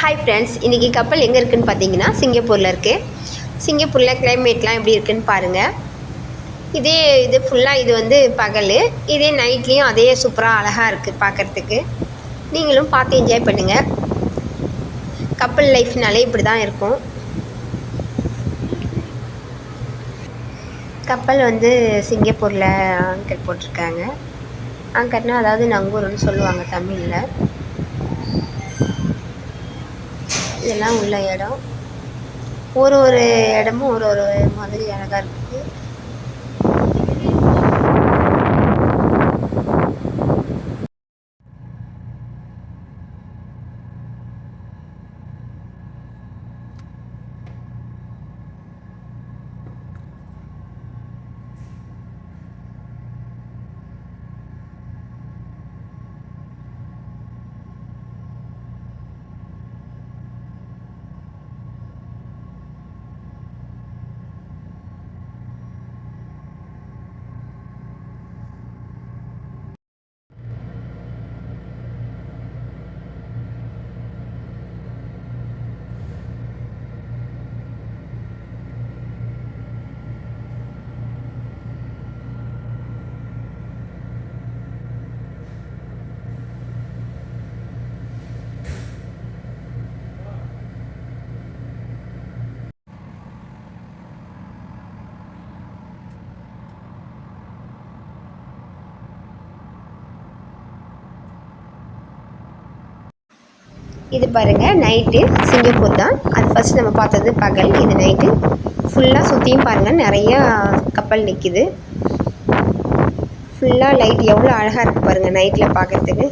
Hi friends இன்றைக்கி கப்பல் எங்கே இருக்குதுன்னு பார்த்தீங்கன்னா சிங்கப்பூரில் இருக்குது சிங்கப்பூரில் கிளைமேட்லாம் எப்படி இருக்குன்னு பாருங்கள் இதே இது ஃபுல்லாக இது வந்து பகல். இதே நைட்லேயும் அதே சூப்பராக அழகாக இருக்குது பார்க்குறதுக்கு நீங்களும் பார்த்து என்ஜாய் பண்ணுங்கள் கப்பல் லைஃப்னாலே இப்படி தான் இருக்கும். கப்பல் வந்து சிங்கப்பூரில் ஆங்கர் போட்டிருக்காங்க. ஆங்கர்னால் அதாவது நங்கூர்னு சொல்லுவாங்க தமிழில். இதெல்லாம் உள்ள இடம். ஒரு ஒரு இடமும் ஒரு ஒரு மாதிரி அழகாக இருக்கும் இது பாருங்கள் நைட்டு சிங்கப்பூர் தான். அது ஃபஸ்ட் நம்ம பார்த்தது பகல். இது நைட்டு ஃபுல்லாக சுற்றியும் பாருங்கள் நிறையா கப்பல் நிற்கிது ஃபுல்லாக லைட் எவ்வளோ அழகாக இருக்குது பாருங்கள் நைட்டில் பார்க்குறதுக்கு.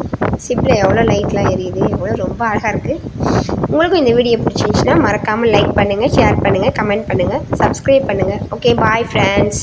சிப்பில் எவ்வளோ லைட்லாம் எரியுது எவ்வளோ ரொம்ப அழகாக இருக்குது உங்களுக்கும் இந்த வீடியோ பிடிச்சிருந்துச்சின்னா மறக்காமல் லைக் பண்ணுங்கள் ஷேர் பண்ணுங்கள் கமெண்ட் பண்ணுங்கள் சப்ஸ்கிரைப் பண்ணுங்கள் ஓகே பாய் ஃப்ரெண்ட்ஸ்